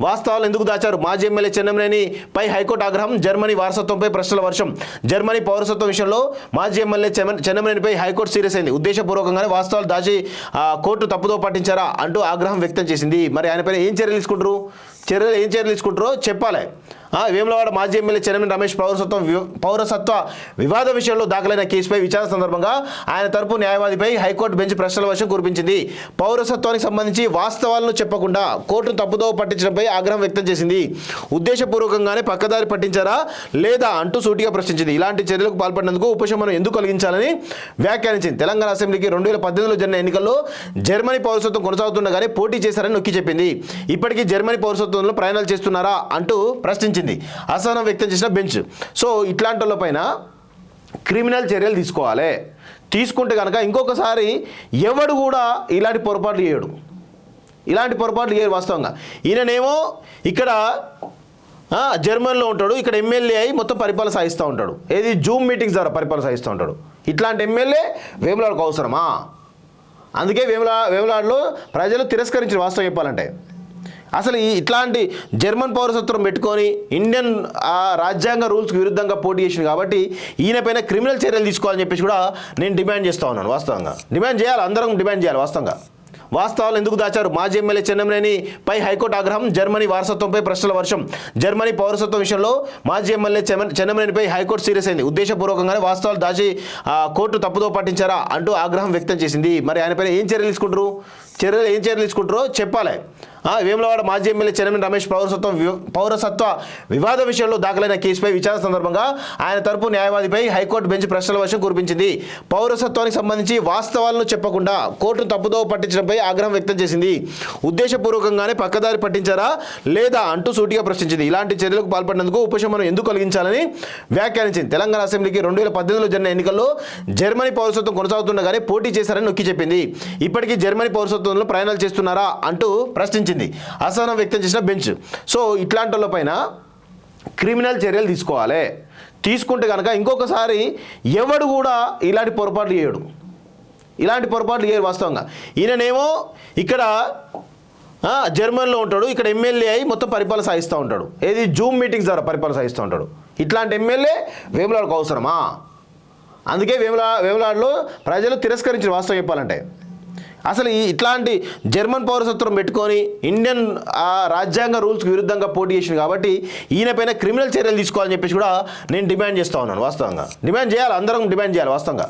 వాస్తవాలు ఎందుకు దాచారు? మాజీ ఎమ్మెల్యే చెన్నంనేని పై హైకోర్టు ఆగ్రహం జర్మనీ వారసత్వంపై ప్రశ్నల వర్షం. జర్మనీ పౌరసత్వం విషయంలో మాజీ ఎమ్మెల్యే చెమ- చెన్నమనేనిపై హైకోర్టు సీరియస్ అయింది. ఉద్దేశపూర్వకంగానే వాస్తవాలు దాచి ఆ, కోర్టు తప్పుదో పట్టించారా అంటూ ఆగ్రహం వ్యక్తం చేసింది. మరి ఆయనపైన ఏం చర్యలు తీసుకుంటారు? చర్యలు ఏం చర్యలు తీసుకుంటారో చెప్పాలి. వేములవాడ మాజీ ఎమ్మెల్యే చైర్మన్ రమేష్ పౌరసత్వం పౌరసత్వ వివాద విషయంలో దాఖలైన కేసుపై విచారణ సందర్భంగా ఆయన తరపు న్యాయవాదిపై హైకోర్టు బెంచ్ ప్రశ్నల వర్షం కురిపించింది. పౌరసత్వానికి సంబంధించి వాస్తవాలను చెప్పకుండా కోర్టును తప్పుదోవ పట్టించడంపై ఆగ్రహం వ్యక్తం చేసింది. ఉద్దేశపూర్వకంగానే పక్కదారి పట్టించారా లేదా అంటూ సూటిగా ప్రశ్నించింది. ఇలాంటి చర్యలకు పాల్పడినందుకు ఉపశమనం ఎందుకు కలిగించాలని వ్యాఖ్యానించింది. తెలంగాణ అసెంబ్లీకి రెండు వేల పద్దెనిమిదిలో జరిగిన ఎన్నికల్లో జర్మనీ పౌరసత్వం కొనసాగుతుండగానే పోటీ చేశారని నొక్కి చెప్పింది. ఇప్పటికీ జర్మనీ పౌరసత్వంలో ప్రయాణాలు చేస్తున్నారా అంటూ ప్రశ్నించింది. అసహనం వ్యక్తం చేసిన బెంచ్. సో ఇట్లాంటి వాళ్ళపైన క్రిమినల్ చర్యలు తీసుకోవాలి. తీసుకుంటే కనుక ఇంకొకసారి ఎవడు కూడా ఇలాంటి పొరపాట్లు చేయడు. ఇలాంటి పొరపాట్లు చేయరు వాస్తవంగా. ఈయననేమో ఇక్కడ జర్మన్లో ఉంటాడు. ఇక్కడ ఎమ్మెల్యే అయి మొత్తం పరిపాలన సాగిస్తూ ఉంటాడు. ఏది? జూమ్ మీటింగ్స్ ద్వారా పరిపాలన సాగిస్తూ ఉంటాడు. ఇట్లాంటి ఎమ్మెల్యే వేములాడకు అవసరమా? అందుకే వేములా వేములాడలో ప్రజలు తిరస్కరించిన వాస్తవం చెప్పాలంటే. అసలు ఈ ఇట్లాంటి జర్మన్ పౌరసత్వం పెట్టుకొని ఇండియన్ ఆ, రాజ్యాంగ రూల్స్కి విరుద్ధంగా పోటీ చేసింది కాబట్టి ఈయనపైన క్రిమినల్ చర్యలు తీసుకోవాలని చెప్పేసి కూడా నేను డిమాండ్ చేస్తూ ఉన్నాను వాస్తవంగా. డిమాండ్ చేయాలి అందరం డిమాండ్ చేయాలి వాస్తవంగా. వాస్తవాలు ఎందుకు దాచారు? మాజీ ఎమ్మెల్యే చెన్నంనేని పై హైకోర్టు ఆగ్రహం జర్మనీ వారసత్వంపై ప్రశ్నల వర్షం. జర్మనీ పౌరసత్వం విషయంలో మాజీ ఎమ్మెల్యే చెమ- చెన్నమనేనిపై హైకోర్టు సీరియస్ అయింది. ఉద్దేశపూర్వకంగానే వాస్తవాలు దాచి ఆ, కోర్టు తప్పుదో పట్టించారా అంటూ ఆగ్రహం వ్యక్తం చేసింది. మరి ఆయనపైన ఏం చర్యలు తీసుకుంటారు? చర్యలు ఏం చర్యలు తీసుకుంటారో చెప్పాలి. వేములవాడ మాజీ ఎమ్మెల్యే చైర్మన్ రమేష్ పౌరసత్వం పౌరసత్వ వివాద విషయంలో దాఖలైన కేసుపై విచారణ సందర్భంగా ఆయన తరపు న్యాయవాదిపై హైకోర్టు బెంచ్ ప్రశ్నల వర్షం కురిపించింది. పౌరసత్వానికి సంబంధించి వాస్తవాలను చెప్పకుండా కోర్టును తప్పుదోవ పట్టించడంపై ఆగ్రహం వ్యక్తం చేసింది. ఉద్దేశపూర్వకంగానే పక్కదారి పట్టించారా లేదా అంటూ సూటిగా ప్రశ్నించింది. ఇలాంటి చర్యలకు పాల్పడినందుకు ఉపశమనం ఎందుకు కలిగించాలని వ్యాఖ్యానించింది. తెలంగాణ అసెంబ్లీకి రెండు వేల పద్దెనిమిదిలో జరిగిన ఎన్నికల్లో జర్మనీ పౌరసత్వం కొనసాగుతుండగానే పోటీ చేశారని నొక్కి చెప్పింది. ఇప్పటికీ జర్మనీ పౌరసత్వంలో ప్రయాణాలు చేస్తున్నారా అంటూ ప్రశ్నించింది. అసహనం వ్యక్తం చేసిన బెంచ్. సో ఇట్లాంటి వాళ్ళపైన క్రిమినల్ చర్యలు తీసుకోవాలి. తీసుకుంటే కనుక ఇంకొకసారి ఎవడు కూడా ఇలాంటి పొరపాట్లు చేయడు. ఇలాంటి పొరపాట్లు చేయరు వాస్తవంగా. ఈయననేమో ఇక్కడ జర్మన్లో ఉంటాడు. ఇక్కడ ఎమ్మెల్యే అయి మొత్తం పరిపాలన సాగిస్తూ ఉంటాడు. ఏది? జూమ్ మీటింగ్స్ ద్వారా పరిపాలన సాగిస్తూ ఉంటాడు. ఇట్లాంటి ఎమ్మెల్యే వేములాడకు అవసరమా? అందుకే వేములా వేములాడలో ప్రజలు తిరస్కరించిన వాస్తవం చెప్పాలంటే. అసలు ఈ ఇట్లాంటి జర్మన్ పౌరసత్వం పెట్టుకొని ఇండియన్ రాజ్యాంగ రూల్స్కి విరుద్ధంగా పోటీ చేసింది కాబట్టి ఈయన పైన క్రిమినల్ చర్యలు తీసుకోవాలని చెప్పేసి కూడా నేను డిమాండ్ చేస్తూ ఉన్నాను వాస్తవంగా. డిమాండ్ చేయాలి అందరం డిమాండ్ చేయాలి వాస్తవంగా.